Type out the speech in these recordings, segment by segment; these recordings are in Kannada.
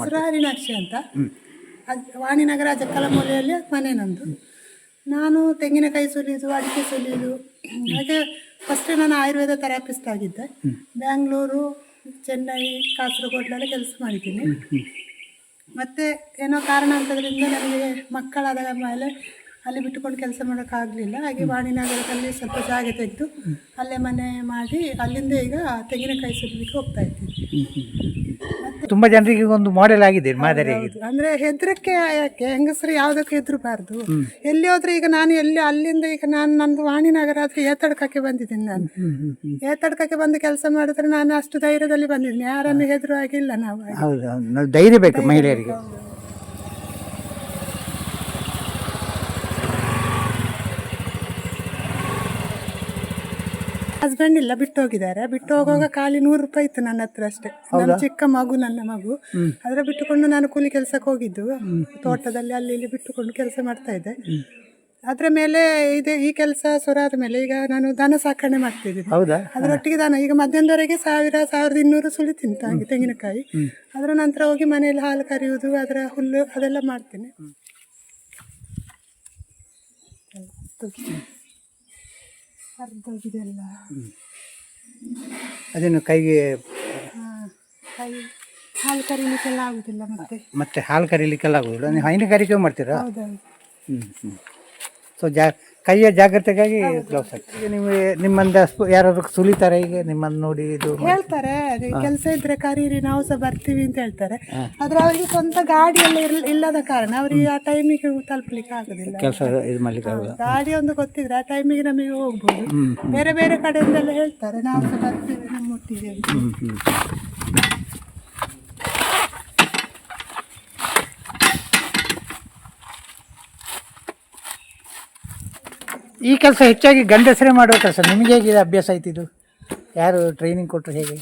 ಹೆಸರು ಹರಿಣಾಕ್ಷಿ ಅಂತ. ವಾಣಿನಗರ ಜಕ್ಕಲಮೂಲೆಯಲ್ಲಿ ಮನೆ ನಂದು. ನಾನು ತೆಂಗಿನಕಾಯಿ ಸುಲಿಯೋದು ಅಡಿಕೆ ಸುಲಿಯೋದು. ಹಾಗೆ ಫಸ್ಟ್ ನಾನು ಆಯುರ್ವೇದ ಥೆರಪಿಸ್ಟ್ ಆಗಿದ್ದೆ. ಬ್ಯಾಂಗ್ಳೂರು ಚೆನ್ನೈ ಕಾಸರಗೋಡ್ಲೆಲ್ಲ ಕೆಲಸ ಮಾಡಿದ್ದೀನಿ. ಮತ್ತೆ ಏನೋ ಕಾರಣ ಅಂತದ್ರಿಂದ ನನಗೆ ಮಕ್ಕಳಾದ ಮೇಲೆ ಅಲ್ಲಿ ಬಿಟ್ಟುಕೊಂಡು ಕೆಲಸ ಮಾಡೋಕ್ಕಾಗಲಿಲ್ಲ. ಹಾಗೆ ವಾಣಿನಗರದಲ್ಲಿ ಸ್ವಲ್ಪ ಜಾಗ ತೆಗೆದು ಅಲ್ಲೇ ಮನೆ ಮಾಡಿ ಅಲ್ಲಿಂದ ಈಗ ತೆಂಗಿನಕಾಯಿ ಸುಲಿಲಿಕ್ಕೆ ಹೋಗ್ತಾ ಇದ್ದೀನಿ. ತುಂಬ ಜನರಿಗೆ ಒಂದು ಮಾಡೆಲ್ ಆಗಿದೆ ಮಾದರಿ ಆಗಿದೆ. ಅಂದ್ರೆ ಹೆದ್ರಕ್ಕೆ ಯಾಕೆ? ಹೆಂಗಸರು ಯಾವ್ದಕ್ಕೆ ಹೆದರಬಾರ್ದು. ಎಲ್ಲಿ ಹೋದ್ರೆ ಈಗ ನಾನು ಎಲ್ಲಿ ಅಲ್ಲಿಂದ ಈಗ ನಾನು ನಂದು ವಾಣಿನಗರ ಆದ್ರೆ ಏತಡ್ಕಕ್ಕೆ ಬಂದಿದ್ದೀನಿ ನಾನು. ಏತಡ್ಕಕ್ಕೆ ಬಂದು ಕೆಲಸ ಮಾಡಿದ್ರೆ ನಾನು ಅಷ್ಟು ಧೈರ್ಯದಲ್ಲಿ ಬಂದಿದ್ದೀನಿ. ಯಾರನ್ನು ಹೆದರು ಆಗಿಲ್ಲ. ನಾವು ಧೈರ್ಯ ಬೇಕು ಮಹಿಳೆಯರಿಗೆ. ಹಸ್ಬೆಂಡ್ ಇಲ್ಲ ಬಿಟ್ಟು ಹೋಗಿದ್ದಾರೆ ಬಿಟ್ಟು ಹೋಗುವಾಗ ಖಾಲಿ ನೂರು ರೂಪಾಯಿ ಇತ್ತು ನನ್ನ ಹತ್ರ ಅಷ್ಟೇ. ನನ್ನ ಚಿಕ್ಕ ಮಗು ನನ್ನ ಮಗು. ಅದರ ಬಿಟ್ಟುಕೊಂಡು ನಾನು ಕೂಲಿ ಕೆಲಸಕ್ಕೆ ಹೋಗಿದ್ದು. ತೋಟದಲ್ಲಿ ಅಲ್ಲಿ ಇಲ್ಲಿ ಬಿಟ್ಟುಕೊಂಡು ಕೆಲಸ ಮಾಡ್ತಾ ಇದ್ದೆ. ಅದ್ರ ಮೇಲೆ ಇದೆ ಈ ಕೆಲಸ ಸುರಾದ ಮೇಲೆ ಈಗ ನಾನು ದನ ಸಾಕಣೆ ಮಾಡ್ತಿದ್ದೀನಿ. ಅದರೊಟ್ಟಿಗೆ ದನ ಈಗ ಮಧ್ಯಾಹ್ನದವರೆಗೆ ಸಾವಿರ ಸಾವಿರದ ಇನ್ನೂರು ಸುಳಿ ತಿಂತಾಗಿ ತೆಂಗಿನಕಾಯಿ. ಅದರ ನಂತರ ಹೋಗಿ ಮನೆಯಲ್ಲಿ ಹಾಲು ಕರೆಯುವುದು ಅದರ ಹುಲ್ಲು ಅದೆಲ್ಲ ಮಾಡ್ತೇನೆ. ಎಲ್ಲ ಅದನ್ನು ಕೈಗೆ ಕೈ ಹಾಲು ಕರೀಲಿಕ್ಕೆಲ್ಲ ಆಗುದಿಲ್ಲ ಮತ್ತೆ. ಮತ್ತೆ ಹಾಲು ಕರೀಲಿಕ್ಕೆಲ್ಲ ಆಗುದಿಲ್ಲ. ನೀವು ಹೈನುಗಾರಿಕೆ ಮಾಡ್ತೀರಾ? ಹೌದೌದು. ಹ್ಞೂ ಹ್ಞೂ ಸೊ ಜಾ ಕೈಯ ಜಾಗ್ರತೆಗಾಗಿ ಗ್ಲೌಸ್ ನಿಮಗೆ ನಿಮ್ಮಂದ ಯಾರಾದ್ರು ಸುಲಿತಾರೆ ಈಗ ನಿಮ್ಮನ್ನು ನೋಡಿ ಇದು ಹೇಳ್ತಾರೆ ಕೆಲಸ ಇದ್ರೆ ಕರೀರಿ ನಾವು ಸಹ ಬರ್ತೀವಿ ಅಂತ ಹೇಳ್ತಾರೆ. ಆದ್ರೆ ಅವರಿಗೆ ಸ್ವಂತ ಗಾಡಿ ಎಲ್ಲ ಇಲ್ಲದ ಕಾರಣ ಅವ್ರಿಗೆ ಆ ಟೈಮಿಗೆ ತಲುಪಲಿಕ್ಕೆ ಆಗುದಿಲ್ಲ. ಕೆಲಸ ಇದು ಮಾಡ್ಲಿಕ್ಕೆ ಆಗೋಲ್ಲ ಗಾಡಿ ಒಂದು ಗೊತ್ತಿದ್ರೆ ಆ ಟೈಮಿಗೆ ನಮಗೆ ಹೋಗ್ಬೋದು. ಬೇರೆ ಬೇರೆ ಕಡೆಯಿಂದ ಹೇಳ್ತಾರೆ ನಾವು ಸಹ ಬರ್ತೀವಿ ನಿಮ್ಮೊಟ್ಟಿಗೆ ಅಂತ ಹ್ಞೂ ಹ್ಞೂ ಈ ಕೆಲಸ ಹೆಚ್ಚಾಗಿ ಗಂಡಸರೇ ಮಾಡುವ ಕೆಲಸ. ನಿಮಗೆ ಹೇಗಿದೆ ಅಭ್ಯಾಸ ಇದು? ಯಾರು ಟ್ರೈನಿಂಗ್ ಕೊಟ್ಟರು ಹೇಗೆ?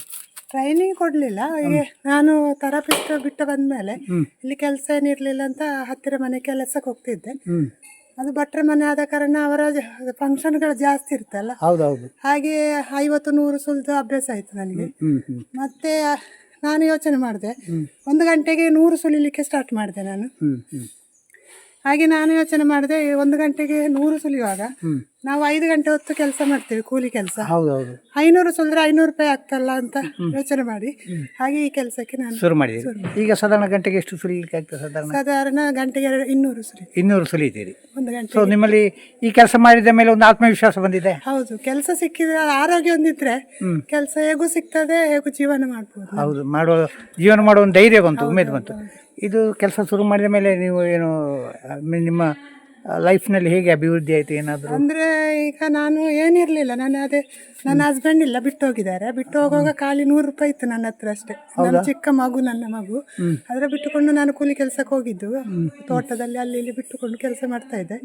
ಟ್ರೈನಿಂಗ್ ಕೊಡಲಿಲ್ಲ. ಈಗ ನಾನು ಥೆರಪಿಸ್ಟ್ ಬಿಟ್ಟು ಬಂದ್ಮೇಲೆ ಇಲ್ಲಿ ಕೆಲಸ ಏನಿರಲಿಲ್ಲ ಅಂತ ಹತ್ತಿರ ಮನೆ ಕೆಲಸಕ್ಕೆ ಹೋಗ್ತಿದ್ದೆ. ಅದು ಭಟ್ರ ಮನೆ ಆದ ಕಾರಣ ಅವರ ಫಂಕ್ಷನ್ಗಳು ಜಾಸ್ತಿ ಇರ್ತಲ್ಲ ಹೌದೌದು. ಹಾಗೆ ಐವತ್ತು ನೂರು ಸುಲಿದು ಅಭ್ಯಾಸ ಆಯಿತು ನನಗೆ. ಮತ್ತೆ ನಾನು ಯೋಚನೆ ಮಾಡಿದೆ. ಒಂದು ಗಂಟೆಗೆ ನೂರು ಸುಲಿಲಿಕ್ಕೆ ಸ್ಟಾರ್ಟ್ ಮಾಡಿದೆ ನಾನು. ಹಾಗೆ ನಾನು ಯೋಚನೆ ಮಾಡಿದೆ ಒಂದು ಗಂಟೆಗೆ ನೂರು ಸುಲಿಯುವಾಗ. ನಾವು ಐದು ಗಂಟೆ ಹೊತ್ತು ಕೆಲಸ ಮಾಡ್ತೇವೆ ಕೂಲಿ ಕೆಲಸ. ಹೌದೌದು. ಐನೂರು ಸುಲಿದ್ರೆ ಐನೂರು ರೂಪಾಯಿ ಆಗ್ತಲ್ಲ ಅಂತ ಯೋಚನೆ ಮಾಡಿ. ಹಾಗೆ ಈ ಕೆಲಸಕ್ಕೆ ನಾನು ಶುರು ಮಾಡಿದ್ದೀರಿ. ಈಗ ಸಾಧಾರಣ ಗಂಟೆಗೆ ಎಷ್ಟು ಸುಲಿಲಿಕ್ಕೆ ಆಗ್ತದೆ ಸಾಧಾರಣ? ಸಾಧಾರಣ ಗಂಟೆಗೆ ಎರಡು ಇನ್ನೂರು ಸುಲಿ ಇನ್ನೂರು ಸುಲಿತೀರಿ ಒಂದು ಗಂಟೆ ಸೊ ನಿಮ್ಮಲ್ಲಿ ಈ ಕೆಲಸ ಮಾಡಿದ ಮೇಲೆ ಒಂದು ಆತ್ಮವಿಶ್ವಾಸ ಬಂದಿದೆ? ಹೌದು ಕೆಲಸ ಸಿಕ್ಕಿದ್ರೆ ಆರೋಗ್ಯ ಒಂದಿದ್ರೆ ಕೆಲಸ ಹೇಗೂ ಸಿಗ್ತದೆ ಹೇಗೂ ಜೀವನ ಮಾಡ್ಬೋದು. ಹೌದು ಮಾಡುವ ಜೀವನ ಮಾಡುವ ಒಂದು ಧೈರ್ಯ ಬಂತು ಉಮೇದು ಬಂತು. ಇದು ಕೆಲಸ ಶುರು ಮಾಡಿದ ಮೇಲೆ ನೀವು ಏನು ನಿಮ್ಮ ಲೈಫ್ನಲ್ಲಿ ಹೇಗೆ ಅಭಿವೃದ್ಧಿ ಆಯಿತು ಏನಾದರೂ? ಅಂದ್ರೆ ಈಗ ನಾನು ಏನಿರಲಿಲ್ಲ. ನಾನು ಅದೇ ನನ್ನ ಹಸ್ಬೆಂಡ್ ಇಲ್ಲ ಬಿಟ್ಟು ಹೋಗಿದ್ದಾರೆ ಬಿಟ್ಟು ಹೋಗುವಾಗ ಖಾಲಿ ನೂರು ರೂಪಾಯಿ ಇತ್ತು ನನ್ನ ಹತ್ರ ಅಷ್ಟೇ. ನನ್ನ ಚಿಕ್ಕ ಮಗು ನನ್ನ ಮಗು. ಅದರ ಬಿಟ್ಟುಕೊಂಡು ನಾನು ಕೂಲಿ ಕೆಲಸಕ್ಕೆ ಹೋಗಿದ್ದು. ತೋಟದಲ್ಲಿ ಅಲ್ಲಿ ಇಲ್ಲಿ ಬಿಟ್ಟುಕೊಂಡು ಕೆಲಸ ಮಾಡ್ತಾ ಇದ್ದೆ.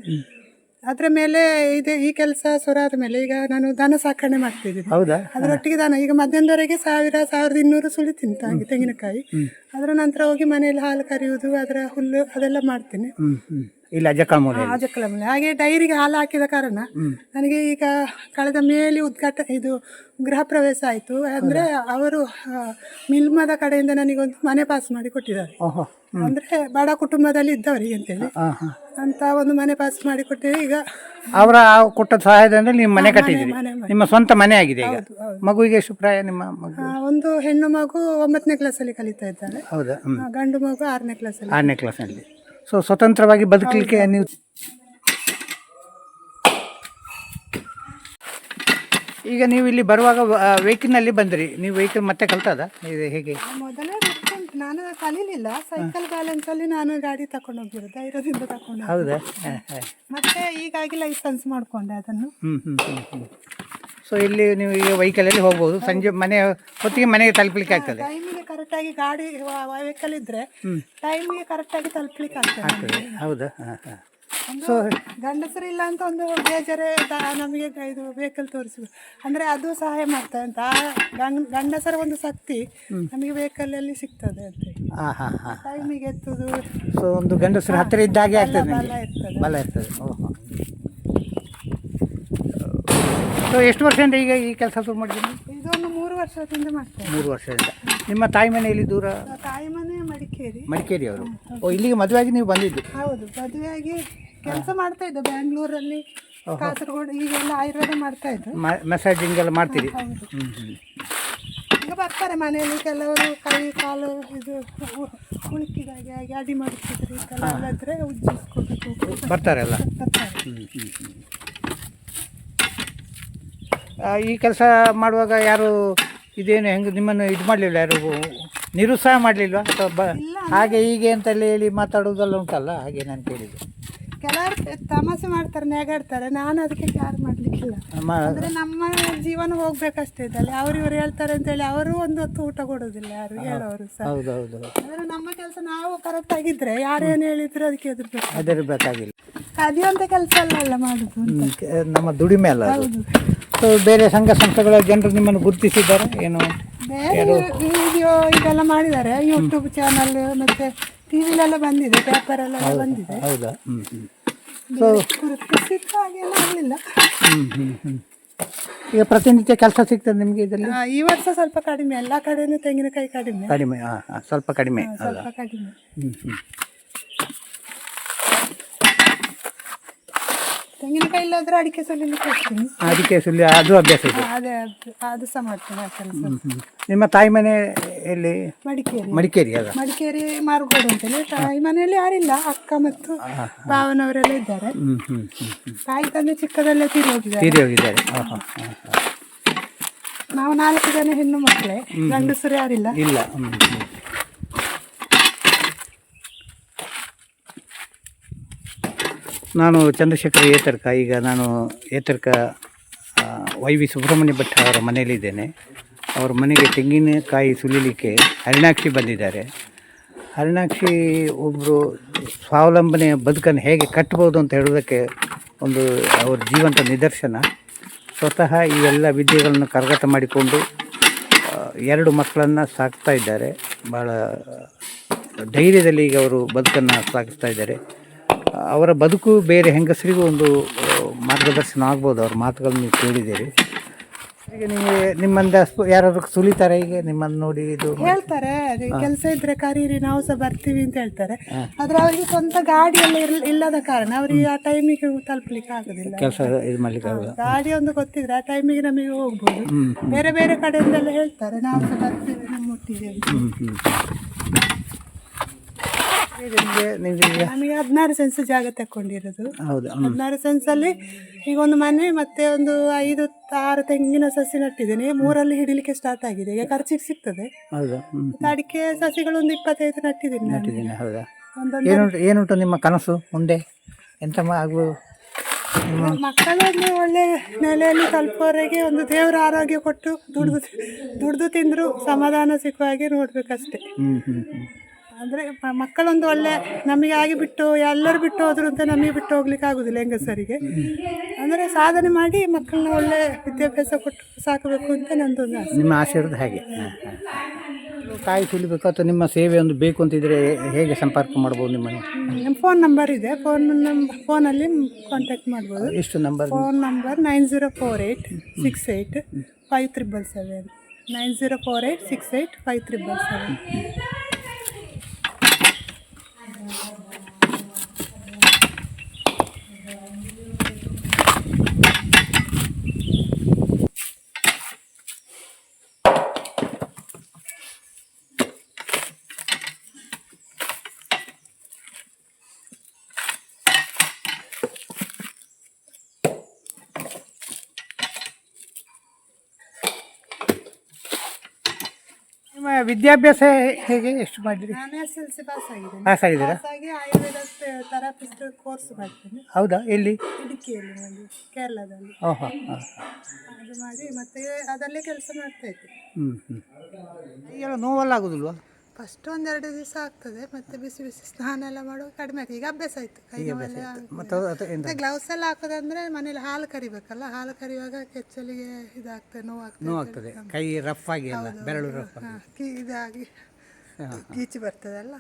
ಅದ್ರ ಮೇಲೆ ಇದೆ ಈ ಕೆಲಸ ಸುರಾದ ಮೇಲೆ. ಈಗ ನಾನು ದನ ಸಾಕಣೆ ಮಾಡ್ತಿದ್ದೀನಿ. ಹೌದಾ? ಅದರೊಟ್ಟಿಗೆ ದನ ಈಗ ಮಧ್ಯಾಹ್ನದವರೆಗೆ ಸಾವಿರ ಸಾವಿರದ ಇನ್ನೂರು ಸುಳಿ ತಿಂತಾಗಿ ತೆಂಗಿನಕಾಯಿ. ಅದರ ನಂತರ ಹೋಗಿ ಮನೆಯಲ್ಲಿ ಹಾಲು ಕರೆಯುವುದು ಅದರ ಹುಲ್ಲು ಅದೆಲ್ಲ ಮಾಡ್ತೀನಿ. ಇಲ್ಲ ಜಕ್ಕಳಮೂಲೆ ಆಜಕ್ಕಲಮಲೆ ಹಾಗೆ ಡೈರಿಗೆ ಹಾಲು ಹಾಕಿದ ಕಾರಣ ನನಗೆ ಈಗ ಕಳೆದ ಮೇಲೆ ಉದ್ಘಾಟ ಇದು ಗೃಹ ಪ್ರವೇಶ ಆಯಿತು. ಅಂದರೆ ಅವರು ಮಿಲ್ಮದ ಕಡೆಯಿಂದ ನನಗೊಂದು ಮನೆ ಪಾಸ್ ಮಾಡಿ ಕೊಟ್ಟಿದ್ದಾರೆ. ಅಂದ್ರೆ ಬಡ ಕುಟುಂಬದಲ್ಲಿ ಇದ್ದವರಿಗೆ ಅಂತೇಳಿ. ಅಂತ ಒಂದು ಮನೆ ಪಾಸ್ ಮಾಡಿ ಕೊಟ್ಟಿದೆ ಈಗ ಅವರ ಕೊಟ್ಟ ಸಹಾಯದಿಂದ ನಿಮ್ಮ ಮನೆ ಕಟ್ಟಿದ್ದೀರಿ. ಮನೆ ಮಾಡಿ ನಿಮ್ಮ ಸ್ವಂತ ಮನೆ ಆಗಿದೆ ಈಗ. ಮಗುವಿಗೆ ಎಷ್ಟು ಪ್ರಾಯ? ನಿಮ್ಮ ಮಗು? ಆ, ಒಂದು ಹೆಣ್ಣು ಮಗು ಒಂಬತ್ತನೇ ಕ್ಲಾಸಲ್ಲಿ ಕಲಿತಾ ಇದ್ದಾರೆ ಹೌದಾ? ಆ, ಗಂಡು ಮಗು ಆರನೇ ಕ್ಲಾಸಲ್ಲಿ ಆರನೇ ಕ್ಲಾಸ್ನಲ್ಲಿ ಸೊ ಸ್ವತಂತ್ರವಾಗಿ ಬದುಕಲಿಕ್ಕೆ ನೀವು ಈಗ ನೀವು ಇಲ್ಲಿ ಬರುವಾಗ ವೆಹಿಕಲ್ನಲ್ಲಿ ಬಂದ್ರಿ. ನೀವು ವೆಹಿಕಲ್ ಮತ್ತೆ ಕಲ್ತದ? ಇದು ಹೇಗೆ? ಮೊದಲೇ ನಾನು ಕಲೀಲಿಲ್ಲ. ಸೈಕಲ್ ಬ್ಯಾಲೆನ್ಸ್ ಅಲ್ಲಿ ನಾನು ಗಾಡಿ ತಕೊಂಡು ಹೋಗಿರೋದು ಧೈರ್ಯದಿಂದ ತಕೊಂಡು. ಹೌದಾ? ಹಾಂ ಹಾಂ. ಮತ್ತೆ ಈಗಾಗಿ ಲೈಸೆನ್ಸ್ ಮಾಡ್ಕೊಂಡೆ ಅದನ್ನು. ಹ್ಞೂ ಹ್ಞೂ ಹ್ಞೂ ಹ್ಞೂ ಸೊ ಇಲ್ಲಿ ನೀವು ಈಗ ವೆಹಿಕಲಲ್ಲಿ ಹೋಗ್ಬೋದು. ಸಂಜೆ ಮನೆ ಹೊತ್ತಿಗೆ ಮನೆಗೆ ತಲುಪಲಿಕ್ಕೆ ಆಗ್ತದೆ ಟೈಮಿಗೆ ಕರೆಕ್ಟಾಗಿ ಗಾಡಿ ವೆಹಿಕಲ್ ಇದ್ರೆ ಟೈಮಿಗೆ ಕರೆಕ್ಟಾಗಿ ತಲುಪಲಿಕ್ಕೆ ಆಗ್ತದೆ. ನಮ್ಗೆ. ಹೌದಾ? ಹಾಂ ಹಾಂ. ಒಂದು ಗಂಡಸರು ಇಲ್ಲ ಅಂತ ಒಂದು ಬೇಜಾರೆ ದ- ನಮಗೆ ಇದು ವೆಹಿಕಲ್ ತೋರಿಸಿದ್ರು. ಅಂದ್ರೆ ಅದು ಸಹಾಯ ಮಾಡ್ತದೆ ಅಂತ. ಆ ಗಂಡ್- ಗಂಡಸರ ಒಂದು ಶಕ್ತಿ ನಮಗೆ ವೆಹಿಕಲ್ ಅಲ್ಲಿ ಸಿಗ್ತದೆ ಅಂತ ಹಾಂ ಹಾಂ. ಹಾಂ ಟೈಮಿಗೆ ಎತ್ತುದು. ಸೊ ಒಂದು ಗಂಡಸರು ಹತ್ತಿರ ಇದ್ದಾಗೆ ಆಗ್ತದೆ ಬಲ ಇರ್ತದೆ. ಬಲ ಇರ್ತದೆ. ಓಹೋ. ಸೊ ಸೊ ಎಷ್ಟು ವರ್ಷದಿಂದ ಈಗ ಈ ಕೆಲಸ ಶುರು ಮಾಡಿದ್ದೀನಿ ಇದೊಂದು ಮೂರು ವರ್ಷದಿಂದ ಮಾಡ್ತೇವೆ. ಮೂರು ವರ್ಷದಿಂದ. ನಿಮ್ಮ ತಾಯಿ ಮನೆಯಲ್ಲಿ ದೂರ? ತಾಯಿ ಮನೆ ಮಡಿಕೇರಿ. ಮಡಿಕೇರಿ ಅವರು ಓ ಇಲ್ಲಿಗೆ ಮದುವೆಯಾಗಿ ನೀವು ಬಂದಿದ್ದು? ಹೌದು ಮದುವೆಯಾಗಿ ಕೆಲಸ ಮಾಡ್ತಾ ಇದ್ದೆ ಬ್ಯಾಂಗ್ಳೂರಲ್ಲಿ ಕಾಸರಗೋಡು ಈಗೆಲ್ಲ ಆಯುರ್ವೇದ ಮಾಡ್ತಾ ಇದ್ದ ಮಸಾಜಿಂಗ್ ಎಲ್ಲ ಮಾಡ್ತೀರಿ? ಈಗ ಬರ್ತಾರೆ ಮನೆಯಲ್ಲಿ ಕೆಲವರು ಕೈ ಕಾಲು ಇದು ಉಳುಕಿದಾಗೆ ಹಾಗೆ ಅಡಿ ಮಾಡ್ತಿದ್ರಿ ಕೆಲವರಾದರೆ ಉಜ್ಜಿಸ್ಕೊಬೇಕು ಬರ್ತಾರಲ್ಲ ಈ ಕೆಲಸ ಮಾಡುವಾಗ ಯಾರು ಇದೇನು ಹೆಂಗೆ ನಿಮ್ಮನ್ನು ಇದು ಮಾಡಲಿಲ್ಲ ಯಾರು ನಿರುತ್ಸಾಹ ಮಾಡಲಿಲ್ವಾ? ಅಥವಾ ಬ ಹಾಗೆ ಹೀಗೆ ಅಂತೆಲ್ಲ ಹೇಳಿ ಮಾತಾಡೋದೆಲ್ಲ ಉಂಟಲ್ಲ ಹಾಗೆ ನಾನು ಕೇಳಿದ್ದು. ಕೆಲವರು ತಮಾಷೆ ಮಾಡ್ತಾರೆ ನೆಗಾಡ್ತಾರೆ. ನಾನು ಅದಕ್ಕೆ ಕ್ಯಾರ್ ಮಾಡ್ಲಿಕ್ಕಿಲ್ಲ. ಅಂದ್ರೆ ನಮ್ಮ ಜೀವನ ಹೋಗ್ಬೇಕಷ್ಟೇ ಇದ್ದಲ್ಲಿ ಅವ್ರು ಇವ್ರು ಹೇಳ್ತಾರೆ ಅಂತ ಹೇಳಿ ಅವರು ಒಂದು ಹೊತ್ತು ಊಟ ಕೊಡೋದಿಲ್ಲ ಯಾರು ಹೇಳೋರು ಸಹ. ಅಂದ್ರೆ ನಮ್ಮ ಕೆಲಸ ನಾವು ಕರೆಕ್ಟ್ ಆಗಿದ್ರೆ ಯಾರೇನು ಹೇಳಿದ್ರು ಅದಕ್ಕೆ ಎದುರ್ಬೇಕು ಹೆದರಬೇಕಾಗಿಲ್ಲ. ಅಂತ ಕೆಲಸ ಅಲ್ಲ ಅಲ್ಲ ಮಾಡುದು ನಮ್ಮ ದುಡಿಮೆ ಅಲ್ಲ ಅದು. ಹೌದು. ಸೊ ಬೇರೆ ಸಂಘ ಸಂಸ್ಥೆಗಳ ಜನರು ನಿಮ್ಮನ್ನು ಗುರುತಿಸಿದ್ದಾರೆ? ಏನು? ಬೇರೆ ವಿಡಿಯೋ ಇದೆಲ್ಲ ಮಾಡಿದ್ದಾರೆ. ಯೂಟ್ಯೂಬ್ ಚಾನಲ್ ಮತ್ತೆ ಟಿವಿಲೆಲ್ಲ ಬಂದಿದೆ ಪೇಪರಲ್ಲೆಲ್ಲ ಬಂದಿದೆ. ಹೌದಾ. ಹ್ಞೂ ಹ್ಞೂ ಆಗಲಿಲ್ಲ ಹ್ಞೂ ಈಗ ಪ್ರತಿನಿತ್ಯ ಕೆಲಸ ಸಿಗ್ತದೆ ನಿಮಗೆ ಇದರಲ್ಲಿ? ಈ ವರ್ಷ ಸ್ವಲ್ಪ ಕಡಿಮೆ ಎಲ್ಲ ಕಡೆನೂ ತೆಂಗಿನಕಾಯಿ ಕಡಿಮೆ. ಕಡಿಮೆ ಹಾಂ ಹಾಂ ಸ್ವಲ್ಪ ಕಡಿಮೆ ಅಲ್ಲ ಸ್ವಲ್ಪ ಕಡಿಮೆ. ಹ್ಞೂ ಹ್ಞೂ ತೆಂಗಿನಕಾಯಿ ಇಲ್ಲಾದ್ರೆ ಅಡಿಕೆ ಸೊಲಿಲಿಕ್ಕೆ ಹೋಗ್ತೀನಿ ಅಡಿಕೆ ಸುಳ್ಳಿ ಅದು ಅಭ್ಯಾಸ ಇದೆ. ಅದೇ ಅದು ಸಹ ಮಾಡ್ತೀನಿ ಆ ಕೆಲಸ. ಹ್ಮ್. ನಿಮ್ಮ ತಾಯಿ ಮನೆ ಎಲ್ಲಿ? ಮಡಿಕೇರಿ. ಮಡಿಕೇರಿ ಅಲ್ಲ? ಮಡಿಕೇರಿ ಮಾರ್ಗೋಡು ಅಂತೇಳಿ. ತಾಯಿ ಮನೆಯಲ್ಲಿ ಯಾರಿಲ್ಲ ಅಕ್ಕ ಮತ್ತು ಭಾವನವರೆಲ್ಲ ಇದ್ದಾರೆ. ಹ್ಞೂ ಹ್ಞೂ ಹ್ಞೂ ಹ್ಞೂ ತಾಯಿ ತಂದೆ ಚಿಕ್ಕದಲ್ಲೇ ತೀರಿ ಹೋಗಿದ್ದಾರೆ ತೀರಿ ಹೋಗಿದ್ದಾರೆ. ಹಾಂ ಹಾಂ ಹಾಂ ನಾವು ನಾಲ್ಕು ಜನ ಹೆಣ್ಣು ಮಕ್ಕಳೇ. ಗಂಡಸರು ಯಾರಿಲ್ಲ. ಇಲ್ಲ ಹ್ಞೂ ಹ್ಞೂ ನಾನು ಚಂದ್ರಶೇಖರ್ ಏತರ್ಕ, ಈಗ ನಾನು ಏತರ್ಕ ವೈ ವಿ ಸುಬ್ರಹ್ಮಣ್ಯ ಭಟ್ ಅವರ ಮನೆಯಲ್ಲಿದ್ದೇನೆ. ಅವರ ಮನೆಗೆ ತೆಂಗಿನಕಾಯಿ ಸುಲಿಲಿಕ್ಕೆ ಹರಿಣಾಕ್ಷಿ ಬಂದಿದ್ದಾರೆ. ಹರಿಣಾಕ್ಷಿ ಒಬ್ಬರು ಸ್ವಾವಲಂಬನೆಯ ಬದುಕನ್ನು ಹೇಗೆ ಕಟ್ಬೋದು ಅಂತ ಹೇಳೋದಕ್ಕೆ ಒಂದು, ಅವ್ರ ಜೀವಂತ ನಿದರ್ಶನ. ಸ್ವತಃ ಈ ಎಲ್ಲ ವಿದ್ಯೆಗಳನ್ನು ಕರಗತ ಮಾಡಿಕೊಂಡು ಎರಡು ಮಕ್ಕಳನ್ನು ಸಾಕ್ತಾ ಇದ್ದಾರೆ. ಭಾಳ ಧೈರ್ಯದಲ್ಲಿ ಈಗ ಅವರು ಬದುಕನ್ನು ಸಾಗಿಸ್ತಾ ಇದ್ದಾರೆ. ಅವರ ಬದುಕು ಬೇರೆ ಹೆಂಗಸರಿಗೂ ಒಂದು ಮಾರ್ಗದರ್ಶನ ಆಗ್ಬೋದು. ಅವ್ರ ಮಾತುಗಳನ್ನು ನೀವು ಕೇಳಿದ್ದೀರಿ. ಈಗ ನಿಮಗೆ ನಿಮ್ಮಂದ ಯಾರಾದ್ರೂ ಸುಲಿತಾರೆ ಈಗ ನಿಮ್ಮನ್ನು ನೋಡಿ ಇದು ಹೇಳ್ತಾರೆ ಕೆಲಸ ಇದ್ರೆ ಕರೀರಿ ನಾವು ಸಹ ಬರ್ತೀವಿ ಅಂತ ಹೇಳ್ತಾರೆ. ಆದ್ರೆ ಅವರಿಗೆ ಸ್ವಂತ ಗಾಡಿ ಎಲ್ಲ ಇರ್ಲ- ಇಲ್ಲದ ಕಾರಣ ಅವರಿಗೆ ಆ ಟೈಮಿಗೆ ತಲುಪಲಿಕ್ಕೆ ಆಗುದಿಲ್ಲ. ಕೆಲಸ ಇದು ಮಾಡ್ಲಿಕ್ಕೆ ಆಗಲ್ಲ ಗಾಡಿ ಒಂದು ಗೊತ್ತಿದ್ರೆ ಆ ಟೈಮಿಗೆ ನಮಗೆ ಹೋಗ್ಬೋದು. ಬೇರೆ ಬೇರೆ ಕಡೆಯಿಂದೆಲ್ಲ ಹೇಳ್ತಾರೆ ನಾವು ಸಹ ಬರ್ತೀವಿ ಅಂತ. ಹ್ಞೂ ಈಗ ನಿಮಗೆ ಹದಿನಾರು ಸೆನ್ಸ್ ಜಾಗ ತಕೊಂಡಿರೋದು ಹೌದು ಸೆನ್ಸ್ ಹದಿನಾರು ಸೆನ್ಸಲ್ಲಿ ಈಗ ಒಂದು ಮನೆ ಮತ್ತೆ ಒಂದು ಐದು ಆರು ತೆಂಗಿನ ಸಸಿ ನಟ್ಟಿದ್ದೇನೆ. ಮೂರಲ್ಲಿ ಹಿಡಿಲಿಕ್ಕೆ ಸ್ಟಾರ್ಟ್ ಆಗಿದೆ. ಈಗ ಖರ್ಚಿಗೆ ಸಿಗ್ತದೆ. ಹೌದು ಮತ್ತೆ ಅಡಿಕೆ ಸಸಿಗಳು ಒಂದು ಇಪ್ಪತ್ತೈದು ನಟ್ಟಿದ್ದೀನಿ ನಾನು. ಹೌದಾ? ಒಂದೊಂದು ಏನುಂಟು ಏನುಂಟು ನಿಮ್ಮ ಕನಸು ಮುಂದೆ? ಎಂತ ಮಾ- ಆಗ್ಬೋದು ನಿಮ್ಮ ಮಕ್ಕಳನ್ನು ಒಳ್ಳೆ ನೆಲೆಯಲ್ಲಿ ತಲುಪೋರಿಗೆ ಒಂದು ದೇವರ ಆರೋಗ್ಯ ಕೊಟ್ಟು ದುಡ್ದು ದುಡ್ದು ತಿಂದ್ರು ಸಮಾಧಾನ ಸಿಕ್ಕುವ ಹಾಗೆ ನೋಡ್ಬೇಕಷ್ಟೇ. ಹ್ಞೂ ಹ್ಞೂ ಹ್ಞೂ ಅಂದ್ರೆ ಮಕ್ಕಳೊಂದು ಒಳ್ಳೆ ನಮಗೆ ಆಗಿ ಬಿಟ್ಟು ಎಲ್ಲರೂ ಬಿಟ್ಟು ಹೋದ್ರು ಅಂತ ನಮಗೆ ಬಿಟ್ಟು ಹೋಗ್ಲಿಕ್ಕೆ ಆಗೋದಿಲ್ಲ ಹೆಂಗಸರಿಗೆ. ಅಂದ್ರೆ ಸಾಧನೆ ಮಾಡಿ ಮಕ್ಕಳನ್ನ ಒಳ್ಳೆ ವಿದ್ಯಾಭ್ಯಾಸ ಕೊಟ್ಟು ಸಾಕಬೇಕು ಅಂತ ನಂದೊಂದು ಆಸೆ. ನಿಮ್ಮ ಆಸೆ ಇರೋದು ಹಾಗೆ ಕಾಯಿ ಸುಲಿಬೇಕು ಅಥವಾ ನಿಮ್ಮ ಸೇವೆ ಒಂದು ಬೇಕು ಅಂತಿದ್ರೆ ಹೇಗೆ ಸಂಪರ್ಕ ಮಾಡ್ಬೋದು ನಿಮ್ಮನ್ನು? ನಿಮ್ಮ ಫೋನ್ ನಂಬರ್ ಇದೆ. ಫೋನ್ ನಂಬರ್ ಫೋನಲ್ಲಿ ಕಾಂಟ್ಯಾಕ್ಟ್ ಮಾಡ್ಬೋದು. ಎಷ್ಟು number phone number nine zero four eight six eight five triple seven nine zero four eight six eight five triple seven Thank you. ವಿದ್ಯಾಭ್ಯಾಸ ಹೇಗೆ ಎಷ್ಟು ಮಾಡಿದ್ರಿ? ನಾನು ಎಸ್ ಎಲ್ ಸಿ ಪಾಸ್ ಆಗಿದ್ದೇನೆ. ಪಾಸ್ ಆಗಿದ್ದೀರಾ? ಪಾಸ್ ಆಗಿ ಆಯುರ್ವೇದ ಥೆರಪಿಸ್ಟ್ ಕೋರ್ಸ್ ಮಾಡ್ತೀನಿ. ಹೌದಾ? ಎಲ್ಲಿ? ಇಡುಕಿಯಲ್ಲಿ ಮಾಡಿ ಕೇರಳದಲ್ಲಿ. ಓಹೋ ಹಾಂ ಅದು ಮಾಡಿ ಮತ್ತೆ ಅದಲ್ಲೇ ಕೆಲಸ ಮಾಡ್ತಾ ಇದ್ದೆ. ಹ್ಞೂ ಹ್ಞೂ ಎಲ್ಲ ನೋವೆಲ್ಲ ಆಗೋದಿಲ್ವಾ? ಫಸ್ಟ್ ಒಂದೆರಡು ದಿವಸ ಆಗ್ತದೆ ಮತ್ತೆ ಬಿಸಿ ಬಿಸಿ ಸ್ನಾನ ಎಲ್ಲ ಮಾಡುವಾಗ ಕಡಿಮೆ ಆಗ್ತದೆ. ಈಗ ಅಭ್ಯಾಸ ಆಯ್ತು. ಕೈ ನೋವೆಲ್ಲ ಗ್ಲೌಸ್ ಎಲ್ಲ ಹಾಕೋದಂದ್ರೆ ಮನೇಲಿ ಹಾಲು ಕರಿಬೇಕಲ್ಲ ಹಾಲು ಕರಿಯುವಾಗ ಕೆಚ್ಚಲಿಗೆ ಇದಾಗ್ತದೆ ನೋವಾಗ್ತದೆ. ನೋವಾಗ್ತದೆ. ಕೈ ರಫ್ ಆಗಿ ಬೆರಳು ರಫ್ ಇದಾಗಿ ಈಚೆ ಗೀಚಿ ಬರ್ತದಲ್ಲ